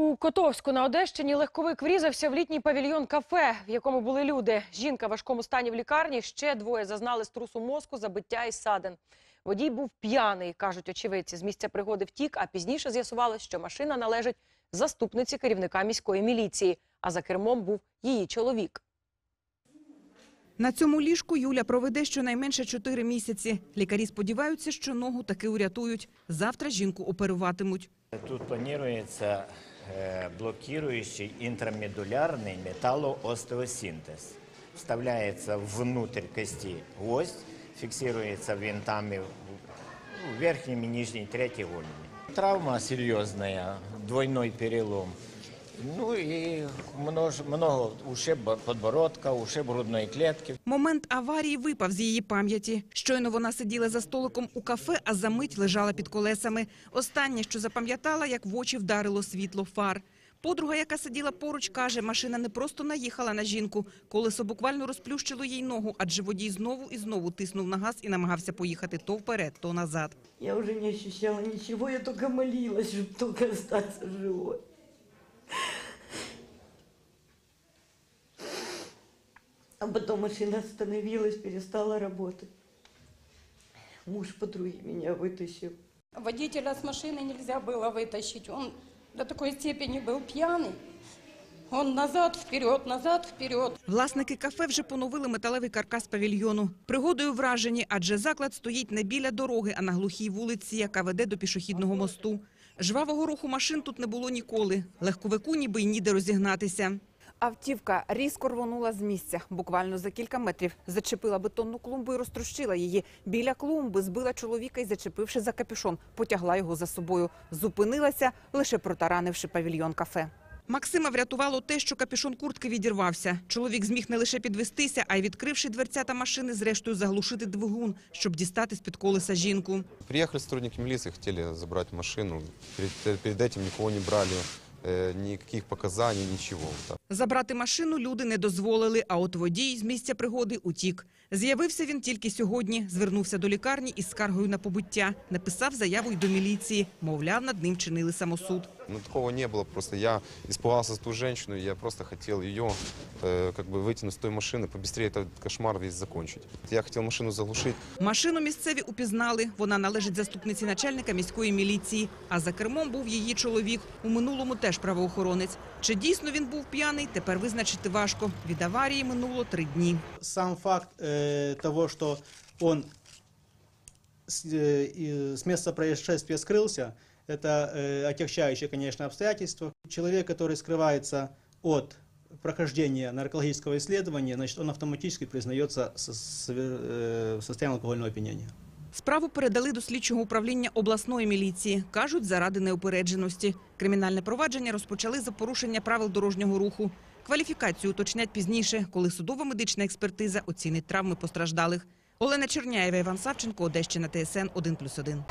У Котовську на Одещині легковик врізався в літній павільйон кафе, в якому були люди. Жінка в важкому стані в лікарні. Ще двоє зазнали струсу мозку, забиття і садин. Водій був п'яний, кажуть очевидці. З місця пригоди втік, а пізніше з'ясувалось, що машина належить заступниці керівника міської міліції, а за кермом був її чоловік. На цьому ліжку Юля проведе щонайменше чотири місяці. Лікарі сподіваються, що ногу таки урятують. Завтра жінку оперуватимуть. Тут планируется э, блокирующий интрамедулярный металлоостеосинтез. Вставляется внутрь кости гвоздь, фиксируется винтами в верхнем верхним и нижней третьей голени. Травма серьезная, двойной перелом. Ну и множ- много ушиб подбородка, ушиб грудной клетки. Момент аварії випав з її пам'яті. Щойно вона сиділа за столиком у кафе, а за мить лежала під колесами. Останнє, що запам'ятала, як в очі вдарило світло фар. Подруга, яка сиділа поруч, каже, машина не просто наїхала на жінку. Колесо буквально розплющило їй ногу, адже водій знову і знову тиснув на газ і намагався поїхати то вперед, то назад. Я уже не ощущала ничего, я только молилась, чтобы только остаться живой. А потом машина остановилась, перестала работать. Муж подруги меня вытащил. Водителя с машины нельзя было вытащить. Он до такой степени был пьяный. Он назад, вперед, назад, вперед. Власники кафе вже поновили металевий каркас павільйону. Пригодою вражені, адже заклад стоїть не біля дороги, а на глухій вулиці, яка веде до пішохідного мосту. Жвавого руху машин тут не було ніколи. Легковику ніби й ніде розігнатися. Автівка різко рвонула з місця. Буквально за кілька метрів зачепила бетонну клумбу і розтрощила її. Біля клумби збила чоловіка і, зачепивши за капюшон, потягла його за собою. Зупинилася, лише протаранивши павільйон кафе. Максима врятувало те, що капюшон куртки відірвався. Чоловік зміг не лише підвестися, а й відкривши дверцята машини, зрештою заглушити двигун, щоб дістати з-під колеса жінку. Приехали сотрудники милиции, хотели забрать машину. Перед, перед этим никого не брали, показань, показаний, ничего. Вот так. Забрати машину люди не дозволили, а от водій з місця пригоди утік. З'явився він тільки сьогодні. Звернувся до лікарні із скаргою на побуття. Написав заяву й до міліції. Мовляв, над ним чинили самосуд. Ну, такого не было. Просто я испугался за ту женщину, я просто хотел ее э, как бы вытянуть с той машины, побыстрее этот кошмар весь закончить. Я хотел машину заглушить, Машину місцеві упізнали. Вона належить заступниці начальника міської міліції. А за кермом був її чоловік. У минулому теж правоохоронець. Чи дійсно він був п'яний, тепер визначити важко. Від аварії минуло три дні. сам факт э, того, что он с, э, и с места происшествия скрылся, это э, отягчающее, конечно, обстоятельство. Человек, который скрывается от прохождения наркологического исследования, значит, он автоматически признается со- сове- э, в состоянии алкогольного опьянения. Справу передали до слідчого управління обласної міліції. Кажуть, заради неупередженості. Кримінальне провадження розпочали за порушення правил дорожнього руху. Кваліфікацію уточнять пізніше, коли судово-медична експертиза оцінить травми постраждалих. Олена Черняєва, Іван Савченко, Одещина, ТСН 1+,1.